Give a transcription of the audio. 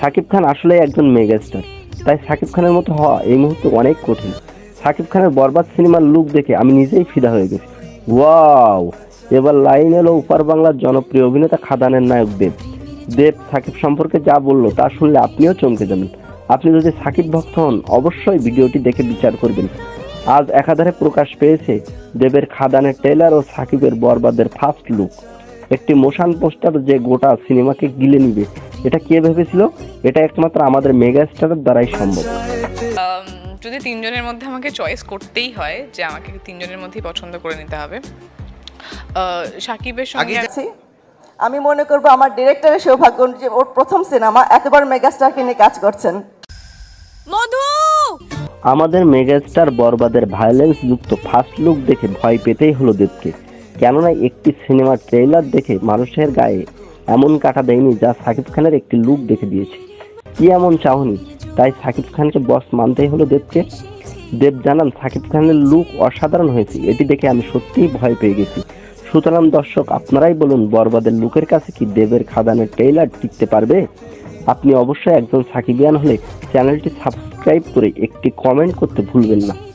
সাকিব খান আসলে একজন মেগাস্টার। তাই সাকিব খানের মতো হওয়া এই মুহূর্তে অনেক কঠিন। সাকিব খানের বরবাদ সিনেমার লুক দেখে আমি নিজেই ফিদা হয়ে গেছি। ওয়াও! এবার লাইন এলো উপার বাংলার জনপ্রিয় অভিনেতা খাদানের নায়ক দেব। দেব সাকিব সম্পর্কে যা বলল তা শুনলে আপনিও চমকে যাবেন। আপনি যদি সাকিব ভক্ত হন, অবশ্যই ভিডিওটি দেখে বিচার করবেন। আজ একাধারে প্রকাশ পেয়েছে দেবের খাদানের ট্রেলার ও সাকিবের বরবাদের ফার্স্ট লুক। একটি মোশান পোস্টার যে গোটা সিনেমাকে গিলে নিবে। এটা কে ভেবেছিল? এটা একমাত্র আমাদের মেগা স্টারের দ্বারাই সম্ভব। যদি তিনজনের মধ্যে আমাকে চয়েস করতেই হয় যে আমাকে তিনজনের মধ্যেই পছন্দ করে নিতে হবে সাকিবের সঙ্গে আছি আমি মনে করব আমার ডিরেক্টরের সৌভাগ্য যে ওর প্রথম সিনেমা এতবার মেগাস্টারকে নিয়ে কাজ করছেন। মধু! আমাদের মেগাস্টার বরবাদের ভায়োলেন্স যুক্ত ফার্স্ট লুক দেখে ভয় পেতেই হলো দেবকে। কেননা একটি সিনেমার ট্রেলার দেখে মানুষের গায়ে এমন কাটা দেয়নি যা সাকিব খানের একটি লুক দেখে দিয়েছে। কি এমন চাহনি? তাই সাকিব খানকে বস মানতেই হলো দেবকে। দেব জানান, সাকিব খানের লুক অসাধারণ হয়েছে। এটি দেখে আমি সত্যিই ভয় পেয়ে গেছি। সুতরাং দর্শক, আপনারাই বলুন, বরবাদের লুকের কাছে কি দেবের খাদানের ট্রেলার টিকতে পারবে? আপনি অবশ্যই একজন সাকিবিয়ান হলে চ্যানেলটি সাবস্ক্রাইব করে একটি কমেন্ট করতে ভুলবেন না।